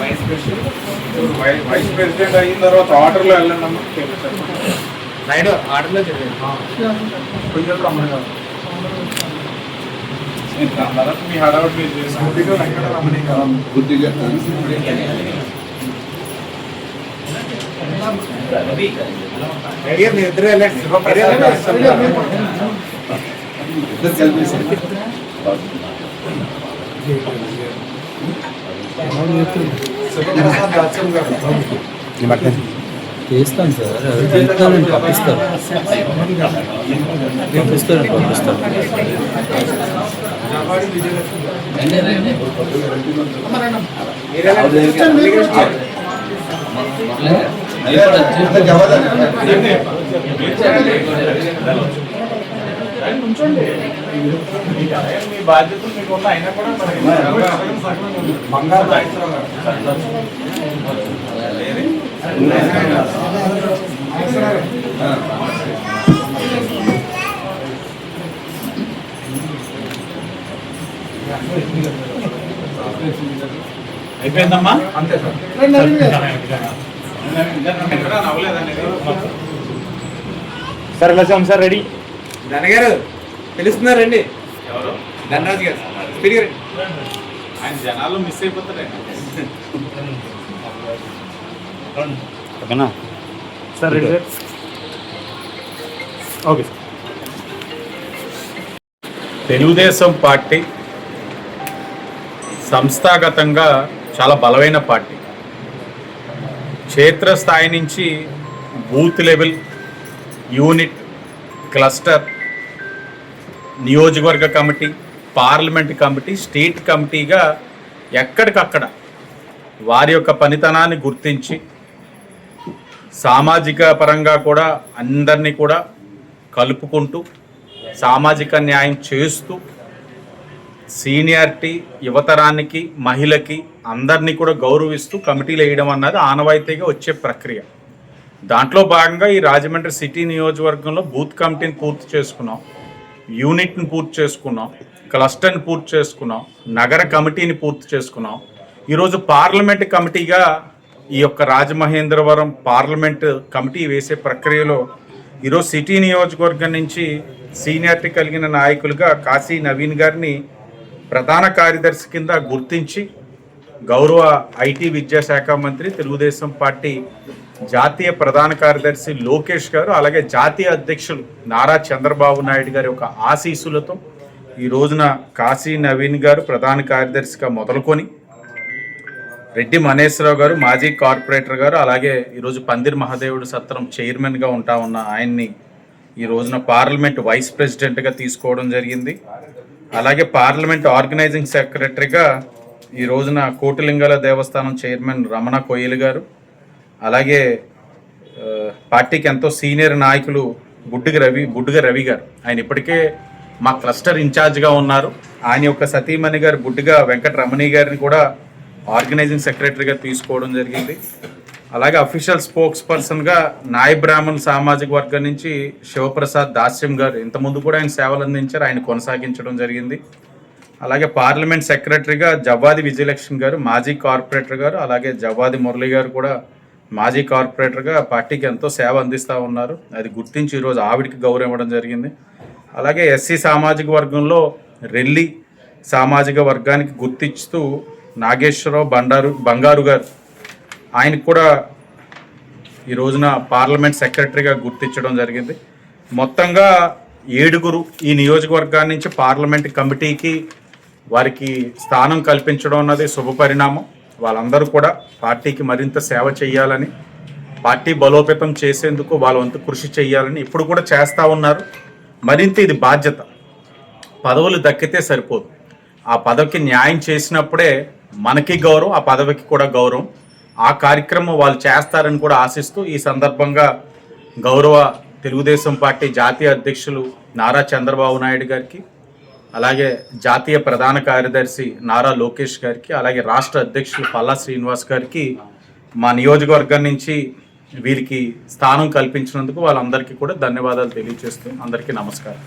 Vice president why- vice president అయిన తర్వాత ఆర్డర్లో వెళ్ళండి అమ్మా నాయుడు ఆర్డర్లో జరిగింది కొంచెం రమ్మని కాదు. నేను దాని తర్వాత మీ హడావుడి మీరు చేసుకుంటే వెంకట రమణి కాదు బుద్ధిగా రెడీ మీరు ఇద్దరు వెళ్ళండి మీరు వెళ్ళండి. ఇద్దరు కలిపేసి శివప్రసాద్ దాస్యం గారు చేస్తాను సార్ అది చెప్తాను పంపిస్తారు పంపిస్తారు పంపిస్తారు జవాడి మీ బాధ్యతలు మీకు ఉన్న అయినా కూడా బంగారు అయిపోయిందమ్మా? అంతే సార్. సార్ వెళ్ళాం సార్ రెడీ. ధనగారు. పిలుస్తున్నారండి. ఎవరు? ధనరాజు గారు. స్పీడ్గా రండి. ఆయన జనాలు మిస్ అయిపోతారు sir okay sir? Telugu Desam party సంస్థాగతంగా చాలా బలమైన పార్టీ. క్షేత్రస్థాయి నుంచి బూత్ లెవెల్ యూనిట్ క్లస్టర్ నియోజకవర్గ కమిటీ పార్లమెంట్ కమిటీ స్టేట్ కమిటీగా ఎక్కడికక్కడ వారి యొక్క పనితనాన్ని గుర్తించి సామాజిక పరంగా కూడా అందరినీ కూడా కలుపుకుంటూ సామాజిక న్యాయం చేస్తూ సీనియారిటీ యువతరానికి మహిళకి అందరినీ కూడా గౌరవిస్తూ కమిటీలు వేయడం అన్నది ఆనవాయితీగా వచ్చే ప్రక్రియ. దాంట్లో భాగంగా ఈ రాజమండ్రి సిటీ నియోజకవర్గంలో బూత్ కమిటీని పూర్తి చేసుకున్నాం. యూనిట్ని పూర్తి చేసుకున్నాం క్లస్టర్ని పూర్తి చేసుకున్నాం నగర కమిటీని పూర్తి చేసుకున్నాం. ఈరోజు పార్లమెంట్ కమిటీగా ఈ యొక్క రాజమహేంద్రవరం పార్లమెంట్ కమిటీ వేసే ప్రక్రియలో ఈరోజు సిటీ నియోజకవర్గం నుంచి సీనియారిటీ కలిగిన నాయకులుగా కాశీ నవీన్ గారిని ప్రధాన కార్యదర్శి కింద గుర్తించి గౌరవ ఐటీ విద్యాశాఖ మంత్రి తెలుగుదేశం పార్టీ జాతీయ ప్రధాన కార్యదర్శి లోకేష్ గారు అలాగే జాతీయ అధ్యక్షులు నారా చంద్రబాబు నాయుడు గారి యొక్క ఆశీస్సులతో ఈ రోజున కాశీ నవీన్ గారు ప్రధాన కార్యదర్శిగా మొదలుకొని రెడ్డి మనేశ్వరరావు గారు మాజీ కార్పొరేటర్ గారు అలాగే ఈరోజు పందిర్ మహాదేవుడు సత్రం చైర్మన్గా ఉంటా ఉన్న ఆయన్ని ఈ రోజున పార్లమెంట్ వైస్ ప్రెసిడెంట్గా తీసుకోవడం జరిగింది. అలాగే పార్లమెంట్ ఆర్గనైజింగ్ సెక్రటరీగా ఈ రోజున కోటిలింగాల దేవస్థానం చైర్మన్ రమణ కొయ్యలు గారు అలాగే పార్టీకి ఎంతో సీనియర్ నాయకులు బుడ్డుగ రవి బుడ్డుగ రవి గారు. ఆయన ఇప్పటికే మా క్లస్టర్ ఇన్ఛార్జ్గా ఉన్నారు. ఆయన యొక్క సతీమణి గారు బుడ్డుగా వెంకట రమణి గారిని కూడా ఆర్గనైజింగ్ సెక్రటరీగా తీసుకోవడం జరిగింది. అలాగే అఫీషియల్ స్పోక్స్ పర్సన్గా నాయ బ్రాహ్మణ్ సామాజిక వర్గం నుంచి శివప్రసాద్ దాస్యం గారు ఇంతకుముందు కూడా ఆయన సేవలు అందించారు. ఆయన కొనసాగించడం జరిగింది. అలాగే పార్లమెంట్ సెక్రటరీగా జవ్వాది విజయలక్ష్మి గారు మాజీ కార్పొరేటర్ గారు అలాగే జవ్వాది మురళి గారు కూడా మాజీ కార్పొరేటర్గా పార్టీకి ఎంతో సేవ అందిస్తూ ఉన్నారు. అది గుర్తించి ఈరోజు ఆవిడికి గౌరవం ఇవ్వడం జరిగింది. అలాగే ఎస్సీ సామాజిక వర్గంలో రెల్లి సామాజిక వర్గానికి గుర్తిస్తూ నాగేశ్వరరావు బండారు బంగారు గారు ఆయనకు కూడా ఈ రోజున పార్లమెంట్ సెక్రటరీగా గుర్తించడం జరిగింది. మొత్తంగా ఏడుగురు ఈ నియోజకవర్గాన్ని నుంచి పార్లమెంట్ కమిటీకి వారికి స్థానం కల్పించడం అన్నది శుభపరిణామం. వాళ్ళందరూ కూడా పార్టీకి మరింత సేవ చేయాలని పార్టీ బలోపేతం చేసేందుకు వాళ్ళ వంతు కృషి చేయాలని ఇప్పుడు కూడా చేస్తూ ఉన్నారు. మరింత ఇది బాధ్యత. పదవులు దక్కితే సరిపోదు. ఆ పదవికి న్యాయం చేసినప్పుడే మనకి గౌరవం ఆ పదవికి కూడా గౌరవం. ఆ కార్యక్రమం వాళ్ళు చేస్తారని కూడా ఆశిస్తూ ఈ సందర్భంగా గౌరవ తెలుగుదేశం పార్టీ జాతీయ అధ్యక్షులు నారా చంద్రబాబు నాయుడు గారికి అలాగే జాతీయ ప్రధాన కార్యదర్శి నారా లోకేష్ గారికి అలాగే రాష్ట్ర అధ్యక్షులు పల్లా శ్రీనివాస్ గారికి మా నియోజకవర్గం నుంచి వీరికి స్థానం కల్పించినందుకు వాళ్ళందరికీ కూడా ధన్యవాదాలు తెలియజేస్తూ అందరికీ నమస్కారం.